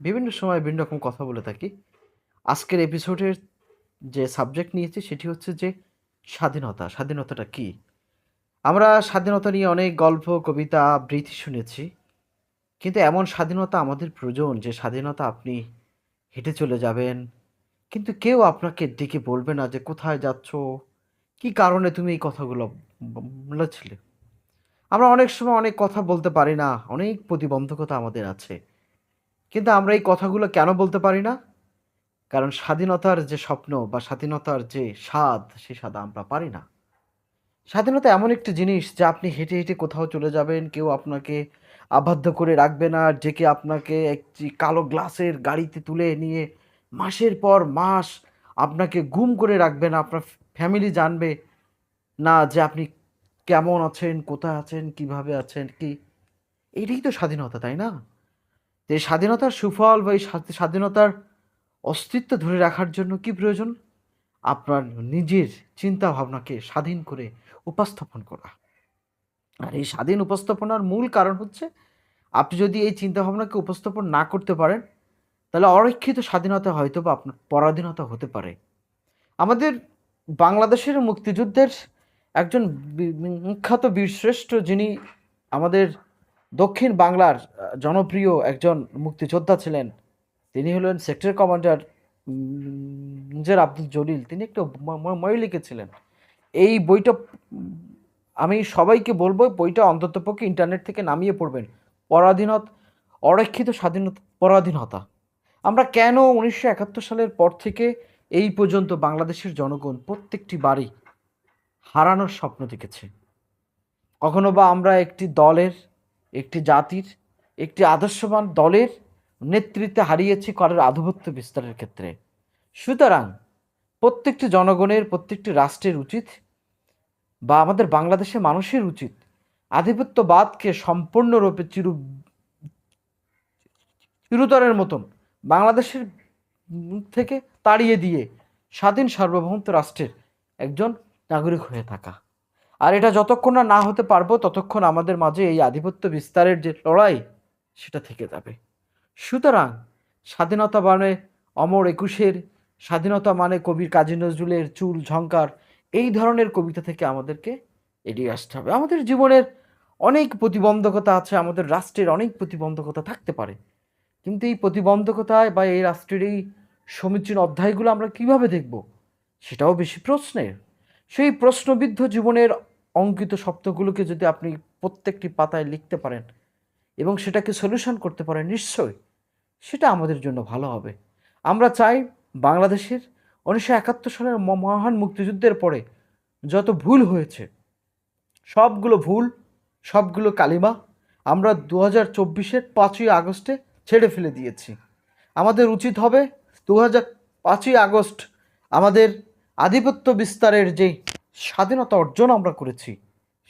বিভিন্ন সময় বিভিন্ন রকম কথা বলে থাকি। আজকের এপিসোডের যে সাবজেক্ট নিয়েছি সেটি হচ্ছে যে স্বাধীনতা। স্বাধীনতাটা কি? আমরা স্বাধীনতা নিয়ে অনেক গল্প, কবিতা, আবৃত্তি শুনেছি। কিন্তু এমন স্বাধীনতা আমাদের প্রয়োজন যে স্বাধীনতা আপনি হেঁটে চলে যাবেন। কিন্তু কেউ আপনাকে ডেকে বলবে না যে কোথায় যাচ্ছ? কি কারণে তুমি এই কথাগুলো বলেছিলে? আমরা অনেক সময় অনেক কথা বলতে পারি না। অনেক প্রতিবন্ধকতা আমাদের আছে। কিন্তু আমরা এই কথাগুলো কেন বলতে পারি না? কারণ স্বাধীনতার যে স্বপ্ন বা স্বাধীনতার যে স্বাদ সেই স্বাদ আমরা পারি না। স্বাধীনতা এমন একটি জিনিস যা আপনি হেঁটে হেঁটে কোথাও চলে যাবেন, কেউ আপনাকে আবদ্ধ করে রাখবে না ডেকে আপনাকে একটি কালো গ্লাসের গাড়িতে তুলে নিয়ে মাসের পর মাস আপনাকে গুম করে রাখবে না, আপনার ফ্যামিলি জানবে না যে আপনি কেমন আছেন, কোথায় আছেন, কীভাবে আছেন, কি? এটাই তো স্বাধীনতা, তাই না? এই স্বাধীনতার সুফল বা এই স্বাধীনতার অস্তিত্ব ধরে রাখার জন্য কি প্রয়োজন? আপনার নিজের চিন্তা ভাবনাকে স্বাধীন করে উপস্থাপন করা। আর এই স্বাধীন উপস্থাপনার মূল কারণ হচ্ছে, আপনি যদি এই চিন্তা ভাবনাকে উপস্থাপন না করতে পারেন, তাহলে অরক্ষিত স্বাধীনতা হয়তো বা আপনার পরাধীনতা হতে পারে। আমাদের বাংলাদেশের মুক্তিযুদ্ধের একজন বিখ্যাত বীরশ্রেষ্ঠ যিনি আমাদের দক্ষিণ বাংলার জনপ্রিয় একজন মুক্তিযোদ্ধা ছিলেন। তিনি হলেন সেক্টর কমান্ডার নিজের আব্দুল জলিল। তিনি একটা মই লিখেছিলেন এই বইটা আমি সবাইকে বলব, বইটা অন্ততপক্ষে ইন্টারনেট থেকে নামিয়ে পড়বেন। পরাধীনত, অরক্ষিত স্বাধীনতা, পরাধীনতা। আমরা কেন উনিশশো একাত্তর সালের পর থেকে এই পর্যন্ত বাংলাদেশের জনগণ প্রত্যেকটি বাড়ি হারানোর স্বপ্ন দেখেছে? কখনো বা আমরা একটি দলের একটি জাতির, একটি আদর্শবান দলের নেতৃত্বে হারিয়েছি কারোর আধিপত্য বিস্তারের ক্ষেত্রে। সুতরাং প্রত্যেকটি জনগণের, প্রত্যেকটি রাষ্ট্রের উচিত বা আমাদের বাংলাদেশের মানুষের উচিত আধিপত্যবাদকে সম্পূর্ণরূপে চিরু, চিরুতরের মতন বাংলাদেশের থেকে তাড়িয়ে দিয়ে স্বাধীন সার্বভৌমত্ব রাষ্ট্রের একজন নাগরিক হয়ে থাকা। আর এটা যতক্ষণ না না হতে পারব, ততক্ষণ আমাদের মাঝে এই আধিপত্য বিস্তারের যে লড়াই, সেটা থেকে যাবে। সুতরাং স্বাধীনতা মানে অমর একুশের, স্বাধীনতা মানে কবির কাজী নজরুলের চুল ঝঙ্কার এই ধরনের কবিতা থেকে আমাদেরকে এড়িয়ে আসতে হবে। আমাদের জীবনের অনেক প্রতিবন্ধকতা আছে, আমাদের রাষ্ট্রের অনেক প্রতিবন্ধকতা থাকতে পারে। কিন্তু এই প্রতিবন্ধকতায় বা এই রাষ্ট্রের এই সমীচীন অধ্যায়গুলো আমরা কীভাবে দেখব, সেটাও বেশি প্রশ্নের। সেই প্রশ্নবিদ্ধ জীবনের অঙ্কিত শব্দগুলোকে যদি আপনি প্রত্যেকটি পাতায় লিখতে পারেন এবং সেটাকে সলিউশন করতে পারেন, নিশ্চয়ই সেটা আমাদের জন্য ভালো হবে। আমরা চাই বাংলাদেশের উনিশশো একাত্তর সালের মহান মুক্তিযুদ্ধের পরে যত ভুল হয়েছে, সবগুলো ভুল, সবগুলো কালিমা আমরা দু হাজার চব্বিশের পাঁচই আগস্টে ছেড়ে ফেলে দিয়েছি। আমাদের উচিত হবে দু হাজার পাঁচই আগস্ট আমাদের আধিপত্য বিস্তারের যে স্বাধীনতা অর্জন আমরা করেছি,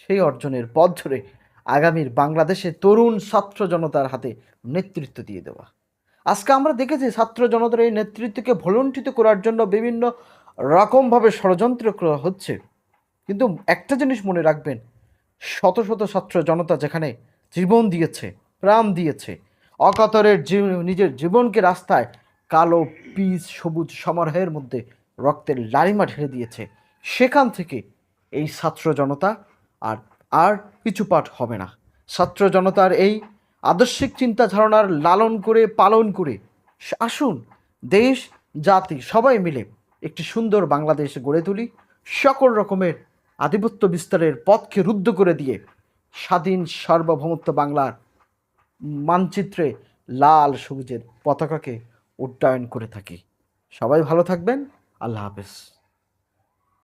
সেই অর্জনের পথ ধরে আগামীর বাংলাদেশে তরুণ ছাত্র জনতার হাতে নেতৃত্ব দিয়ে দেওয়া। আজকে আমরা দেখেছি ছাত্র জনতার এই নেতৃত্বকে ভলুণ্ঠিত করার জন্য বিভিন্ন রকমভাবে ষড়যন্ত্র করা হচ্ছে। কিন্তু একটা জিনিস মনে রাখবেন, শত শত ছাত্র জনতা যেখানে জীবন দিয়েছে, প্রাণ দিয়েছে অকাতরের নিজের জীবনকে রাস্তায় কালো, পিচ, সবুজ, সমারোহের মধ্যে রক্তের লালিমা ঢেলে দিয়েছে। সেখান থেকে এই ছাত্র জনতা আর আর পিছুপাট হবে না। ছাত্র জনতার এই আদর্শিক চিন্তা ধারণার লালন করে, পালন করে আসুন দেশ, জাতি সবাই মিলে একটি সুন্দর বাংলাদেশ গড়ে তুলি। সকল রকমের আধিপত্য বিস্তারের পথকে রুদ্ধ করে দিয়ে স্বাধীন সার্বভৌমত্ব বাংলার মানচিত্রে লাল সবুজের পতাকাকে উড্ডয়ন করে থাকি। সবাই ভালো থাকবেন। আল্লাহ হাফেজ।